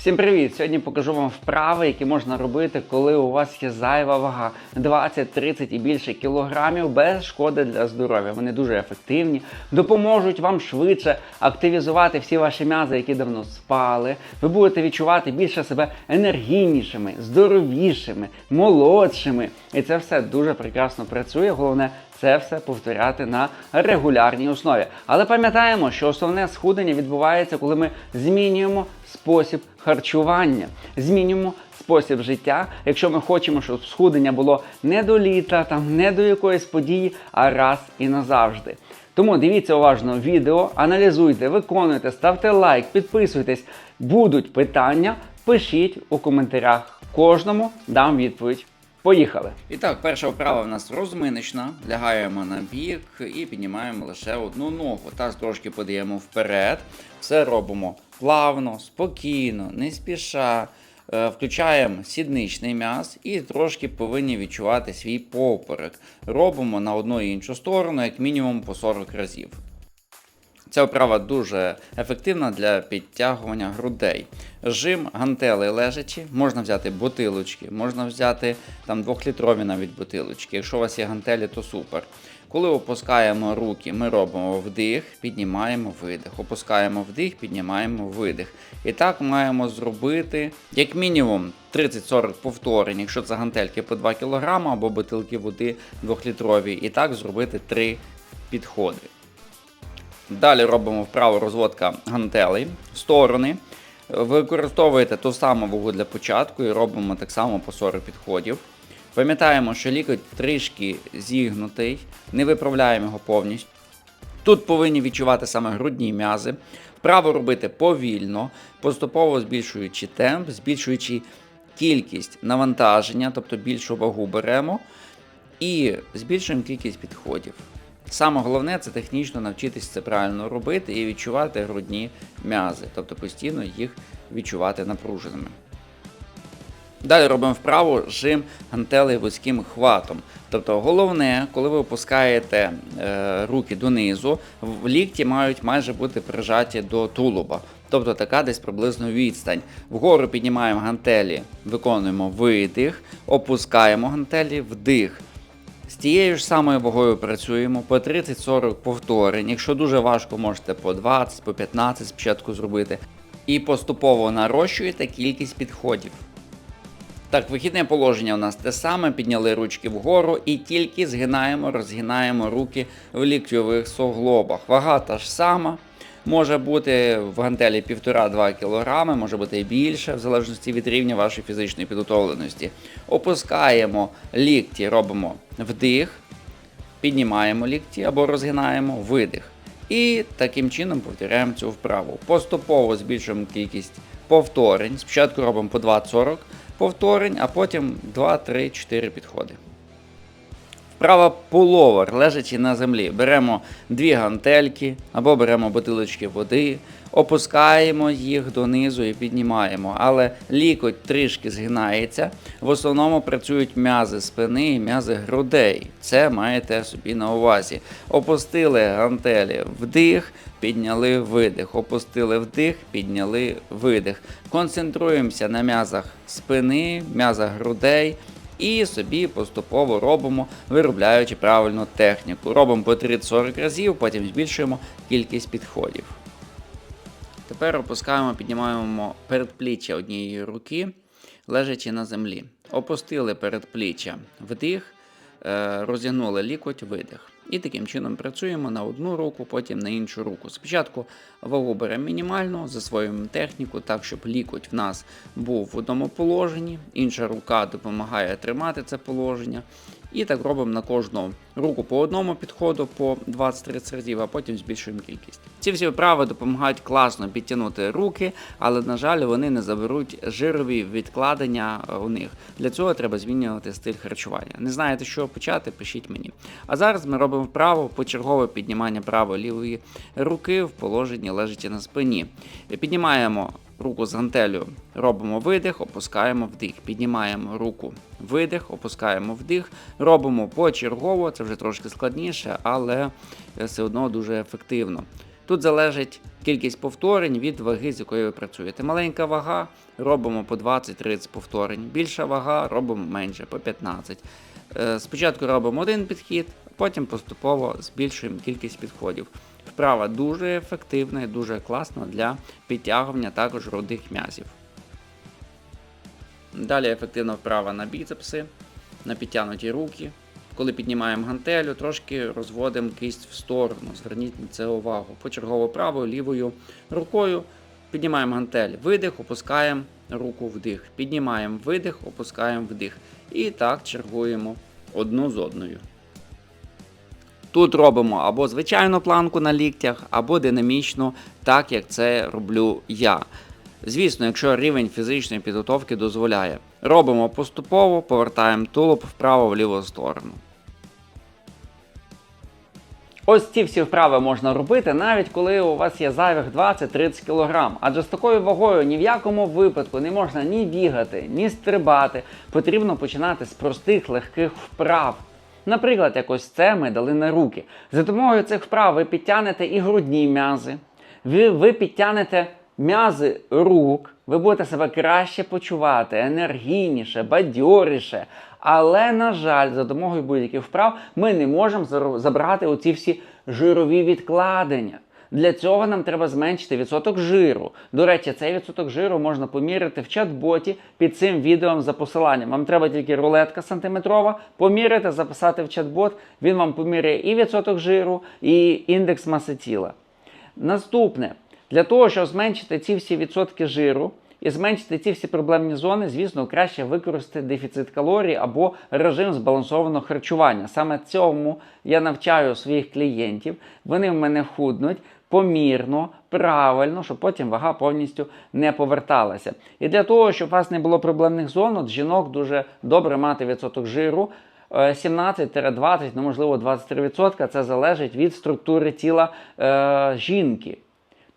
Всім привіт! Сьогодні покажу вам вправи, які можна робити, коли у вас є зайва вага 20, 30 і більше кілограмів без шкоди для здоров'я. Вони дуже ефективні, допоможуть вам швидше активізувати всі ваші м'язи, які давно спали. Ви будете відчувати більше себе енергійнішими, здоровішими, молодшими. І це все дуже прекрасно працює. Головне це все повторяти на регулярній основі. Але пам'ятаємо, що основне схудення відбувається, коли ми змінюємо спосіб харчування, змінюємо спосіб життя. Якщо ми хочемо, щоб схудення було не до літа, там не до якоїсь події, а раз і назавжди. Тому дивіться уважно відео, аналізуйте, виконуйте, ставте лайк, підписуйтесь. Будуть питання, пишіть у коментарях. Кожному дам відповідь. Поїхали! І так, перша вправа в нас розминочна. Лягаємо на бік і піднімаємо лише одну ногу. Таз трошки подаємо вперед. Все робимо плавно, спокійно, не спіша. Е, Включаємо сідничний м'яз і трошки повинні відчувати свій поперек. Робимо на одну і іншу сторону, як мінімум по 40 разів. Ця вправа дуже ефективна для підтягування грудей. Жим гантели лежачі, можна взяти бутилочки, можна взяти там 2-літрові навіть бутилочки. Якщо у вас є гантелі, то супер. Коли опускаємо руки, ми робимо вдих, піднімаємо видих. Опускаємо вдих, піднімаємо видих. І так маємо зробити як мінімум 30-40 повторень, якщо це гантельки по 2 кг або бутилки води 2-літрові. І так зробити 3 підходи. Далі робимо вправу розводка гантелей в сторони. Використовуєте ту саму вагу для початку і робимо так само по 40 підходів. Пам'ятаємо, що лікоть трішки зігнутий, не виправляємо його повністю. Тут повинні відчувати саме грудні м'язи. Вправо робити повільно, поступово збільшуючи темп, збільшуючи кількість навантаження, тобто більшу вагу беремо, і збільшуємо кількість підходів. Саме головне це технічно навчитись це правильно робити і відчувати грудні м'язи, тобто постійно їх відчувати напруженими. Далі робимо вправу жим гантелей вузьким хватом. Тобто головне, коли ви опускаєте е, руки донизу, в лікті мають майже бути прижаті до тулуба. Тобто така десь приблизно відстань. Вгору піднімаємо гантелі, виконуємо видих, опускаємо гантелі, вдих. З тією ж самою вагою працюємо по 30-40 повторень. Якщо дуже важко, можете по 20, по 15 спочатку зробити. І поступово нарощуєте кількість підходів. Так, вихідне положення у нас те саме, підняли ручки вгору і тільки згинаємо, розгинаємо руки в ліктьових суглобах. Вага та ж сама. Може бути в гантелі 1,5-2 кг, може бути і більше, в залежності від рівня вашої фізичної підготовленості. Опускаємо лікті, робимо вдих, піднімаємо лікті або розгинаємо видих. І таким чином повторяємо цю вправу. Поступово збільшуємо кількість повторень. Спочатку робимо по 20-40 повторень, а потім 2-3-4 підходи. Вправа пуловер, лежачи на землі. Беремо дві гантельки або беремо бутилочки води, опускаємо їх донизу і піднімаємо. Але лікоть трішки згинається. В основному працюють м'язи спини і м'язи грудей. Це маєте собі на увазі. Опустили гантелі вдих, підняли видих. Опустили вдих, підняли видих. Концентруємося на м'язах спини, м'язах грудей. І собі поступово робимо, виробляючи правильну техніку. Робимо по 30-40 разів, потім збільшуємо кількість підходів. Тепер опускаємо, піднімаємо передпліччя однієї руки, лежачи на землі. Опустили передпліччя вдих, розігнули лікоть, видих. І таким чином працюємо на одну руку, потім на іншу руку. Спочатку вагу беремо мінімально, засвоюємо техніку так, щоб лікоть в нас був в одному положенні, інша рука допомагає тримати це положення. І так робимо на кожну руку по одному підходу по 20-30 разів, а потім збільшуємо кількість. Ці всі вправи допомагають класно підтягнути руки, але, на жаль, вони не заберуть жирові відкладення е, у них. Для цього треба змінювати стиль харчування. Не знаєте, що почати, пишіть мені. А зараз ми робимо вправо почергове піднімання правої лівої руки в положенні лежачи на спині. Піднімаємо руку з гантелю, робимо видих, опускаємо вдих. Піднімаємо руку, видих, опускаємо вдих. Робимо почергово, це вже трошки складніше, але все одно дуже ефективно. Тут залежить кількість повторень від ваги, з якою ви працюєте. Маленька вага робимо по 20-30 повторень. Більша вага робимо менше, по 15. Е, Спочатку робимо один підхід, потім поступово збільшуємо кількість підходів. Вправа дуже ефективна і дуже класна для підтягування також грудних м'язів. Далі ефективна вправа на біцепси, на підтягнуті руки. Коли піднімаємо гантелю, трошки розводимо кисть в сторону. Зверніть на це увагу. Почергово правою, лівою рукою піднімаємо гантель, видих, опускаємо руку вдих. Піднімаємо видих, опускаємо вдих. І так чергуємо одну з одною. Тут робимо або звичайну планку на ліктях, або динамічну, так як це роблю я. Звісно, якщо рівень фізичної підготовки дозволяє. Робимо поступово, повертаємо тулуб вправо в ліву сторону. Ось ці всі вправи можна робити навіть коли у вас є зайвих 20-30 кг. Адже з такою вагою ні в якому випадку не можна ні бігати, ні стрибати. Потрібно починати з простих легких вправ. Наприклад, якось це ми дали на руки. За допомогою цих вправ ви підтягнете і грудні м'язи, ви, ви підтягнете м'язи рук, ви будете себе краще почувати, енергійніше, бадьоріше. Але, на жаль, за допомогою будь-яких вправ ми не можемо забрати оці всі жирові відкладення. Для цього нам треба зменшити відсоток жиру. До речі, цей відсоток жиру можна поміряти в чат-боті під цим відео за посиланням. Вам треба тільки рулетка сантиметрова, поміряти, записати в чат-бот. Він вам поміряє і відсоток жиру, і індекс маси тіла. Наступне, для того, щоб зменшити ці всі відсотки жиру і зменшити ці всі проблемні зони, звісно, краще використати дефіцит калорій або режим збалансованого харчування. Саме цьому я навчаю своїх клієнтів. Вони в мене худнуть помірно, правильно, щоб потім вага повністю не поверталася. І для того, щоб у вас не було проблемних зон, от жінок дуже добре мати відсоток жиру. е, 17-20, ну можливо 23%. Це залежить від структури тіла е, жінки.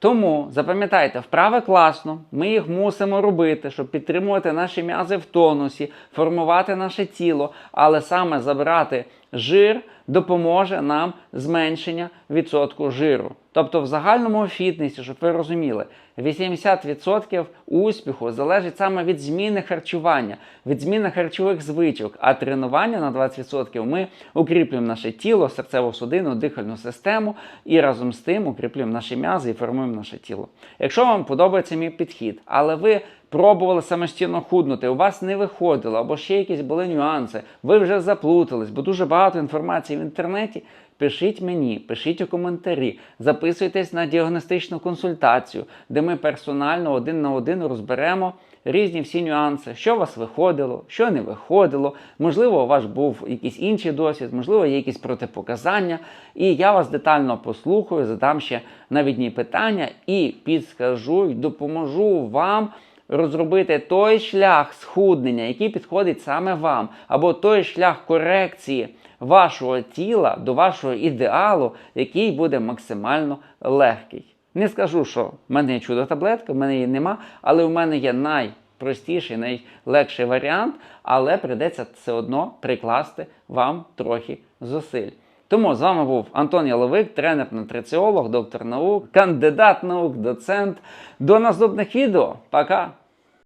Тому запам'ятайте, вправи класно, ми їх мусимо робити, щоб підтримувати наші м'язи в тонусі, формувати наше тіло, але саме забирати жир допоможе нам зменшення відсотку жиру. Тобто в загальному фітнесі, щоб ви розуміли, 80% успіху залежить саме від зміни харчування, від зміни харчових звичок, а тренування на 20% ми укріплюємо наше тіло, серцево-судинну, дихальну систему і разом з тим укріплюємо наші м'язи і формуємо наше тіло. Якщо вам подобається мій підхід, але ви пробували самостійно худнути, у вас не виходило, або ще якісь були нюанси, ви вже заплутались, бо дуже багато інформації в інтернеті. Пишіть мені, пишіть у коментарі, записуйтесь на діагностичну консультацію, де ми персонально один на один розберемо різні всі нюанси, що у вас виходило, що не виходило. Можливо, у вас був якийсь інший досвід, можливо, є якісь протипоказання. І я вас детально послухаю, задам ще навідні питання і підскажу й допоможу вам розробити той шлях схуднення, який підходить саме вам, або той шлях корекції вашого тіла до вашого ідеалу, який буде максимально легкий. Не скажу, що в мене є чудо таблетка, в мене її нема, але в мене є найпростіший, найлегший варіант, але прийдеться все одно прикласти вам трохи зусиль. Тому з вами був Антон Яловик, тренер нутриціолог, доктор наук, кандидат наук, доцент. До наступних відео. Пока!